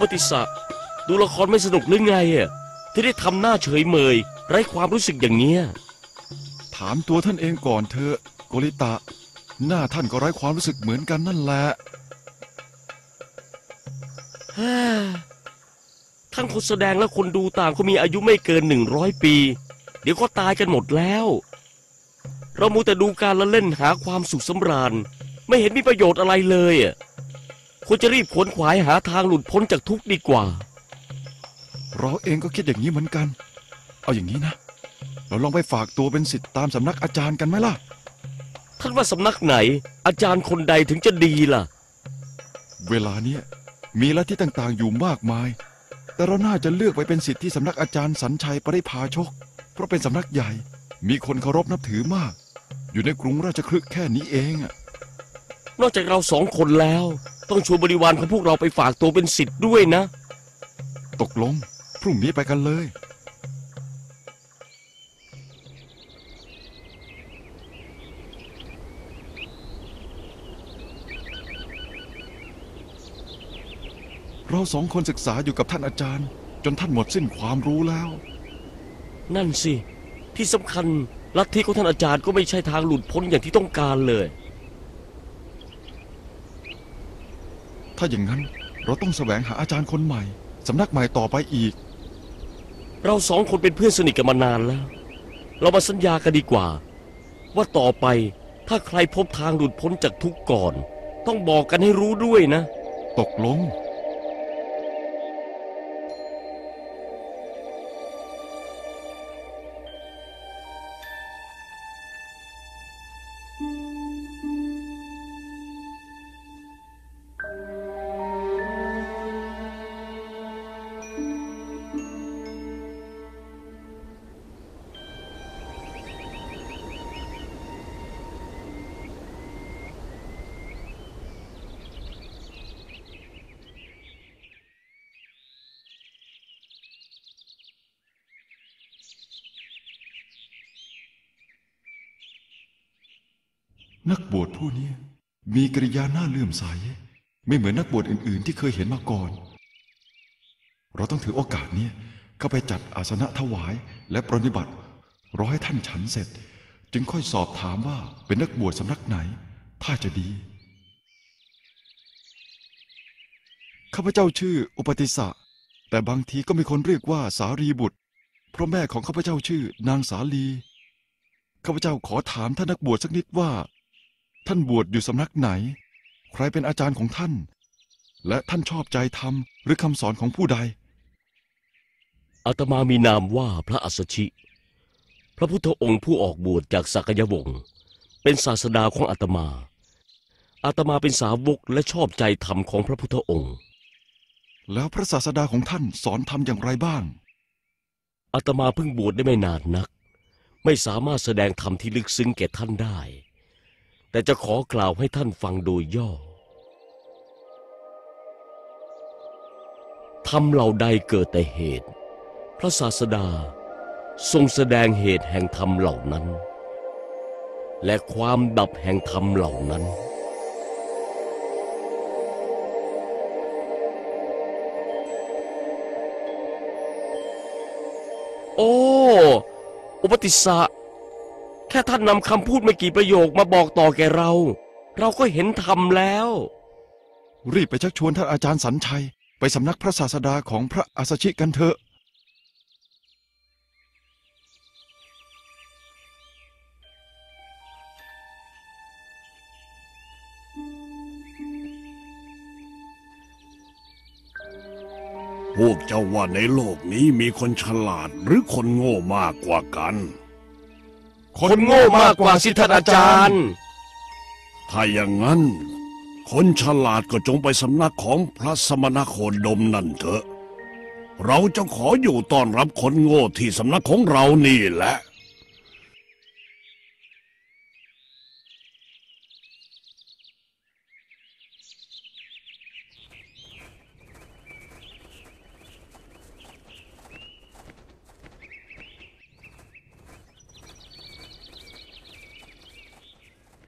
ปติสะดูละครไม่สนุกหรือไงอะที่ได้ทำหน้าเฉยเมย ไร้ความรู้สึกอย่างเนี้ยถามตัวท่านเองก่อนเถอะโกริตะ หน้าท่านก็ไร้ความรู้สึกเหมือนกันนั่นแหละฮ่าทั้งคนแสดงและคนดูต่างก็มีอายุไม่เกินหนึ่งร้อยปี เดี๋ยวก็ตายกันหมดแล้ว เรามูแต่ดูการละเล่นหาความสุขสำราญ ไม่เห็นมีประโยชน์อะไรเลยอะ ควรจะรีบขวนขวายหาทางหลุดพ้นจากทุกข์ดีกว่า เราเองก็คิดอย่างนี้เหมือนกัน เอาอย่างนี้นะ เราลองไปฝากตัวเป็นสิทธิ์ตามสำนักอาจารย์กันไหมล่ะ ท่านว่าสำนักไหน อาจารย์คนใดถึงจะดีล่ะ เวลาเนี้ยมีลัทธิต่างๆอยู่มากมาย แต่เราน่าจะเลือกไปเป็นสิทธิ์ที่สำนักอาจารย์สัญชัยปริพาชก เพราะเป็นสำนักใหญ่ มีคนเคารพนับถือมาก อยู่ในกรุงราชคลึกแค่นี้เองอะนอกจากเราสองคนแล้ว ต้องชวนบริวารของพวกเราไปฝากตัวเป็นสิทธิ์ด้วยนะ ตกลง พรุ่งนี้ไปกันเลย เราสองคนศึกษาอยู่กับท่านอาจารย์ จนท่านหมดสิ้นความรู้แล้ว นั่นสิ ที่สำคัญลัทธิของท่านอาจารย์ก็ไม่ใช่ทางหลุดพ้นอย่างที่ต้องการเลย ถ้าอย่างนั้นเราต้องแสวงหาอาจารย์คนใหม่ สำนักใหม่ต่อไปอีก เราสองคนเป็นเพื่อนสนิทกันมานานแล้ว เรามาสัญญากันดีกว่า ว่าต่อไปถ้าใครพบทางหลุดพ้นจากทุกข์ก่อน ต้องบอกกันให้รู้ด้วยนะ ตกลง นักบวชผู้นี้มีกริยาหน้าเลื่อมใส ไม่เหมือนนักบวชอื่น ๆ ที่เคยเห็นมาก่อน เราต้องถือโอกาสนี้เข้าไปจัดอาสนะถวายและปรนิบัติรอให้ท่านฉันเสร็จ จึงค่อยสอบถามว่าเป็นนักบวชสำนักไหน ถ้าจะดี ข้าพเจ้าชื่ออุปติสะแต่บางทีก็มีคนเรียกว่าสารีบุตร เพราะแม่ของข้าพเจ้าชื่อนางสาลีข้าพเจ้าขอถามท่านนักบวชสักนิดว่า ท่านบวชอยู่สำนักไหน ใครเป็นอาจารย์ของท่าน และท่านชอบใจธรรมหรือคำสอนของผู้ใด อาตมามีนามว่าพระอัสสชิ พระพุทธองค์ผู้ออกบวชจากสักยวงศ์เป็นศาสดาของอาตมา อาตมาเป็นสาวกและชอบใจธรรมของพระพุทธองค์ แล้วพระศาสดาของท่านสอนธรรมอย่างไรบ้าง อาตมาเพิ่งบวชได้ไม่นานนัก ไม่สามารถแสดงธรรมที่ลึกซึ้งแก่ท่านได้ แต่จะขอกล่าวให้ท่านฟังโดยย่อธรรมเหล่าใดเกิดแต่เหตุ พระศาสดาทรงแสดงเหตุแห่งธรรมเหล่านั้น และความดับแห่งธรรมเหล่านั้น โอ้ อุปติสสะ ค่ท่านนำคำพูดไม่กี่ประโยคมาบอกต่อแก่เรา เราก็เห็นธรรมแล้ว รีบไปชักชวนท่านอาจารย์สัญชัย ไปสำนักพระศาสดาของพระอัสสชิกันเถอะ พวกเจ้าว่าในโลกนี้มีคนฉลาดหรือคนโง่มากกว่ากัน คนโง่มากกว่าสิทธาอาจารย์ ถ้าอย่างนั้น คนฉลาดก็จงไปสำนักของพระสมณโคดมนั่นเถอะ เราจะขออยู่ต้อนรับคนโง่ที่สำนักของเรานี่แหละ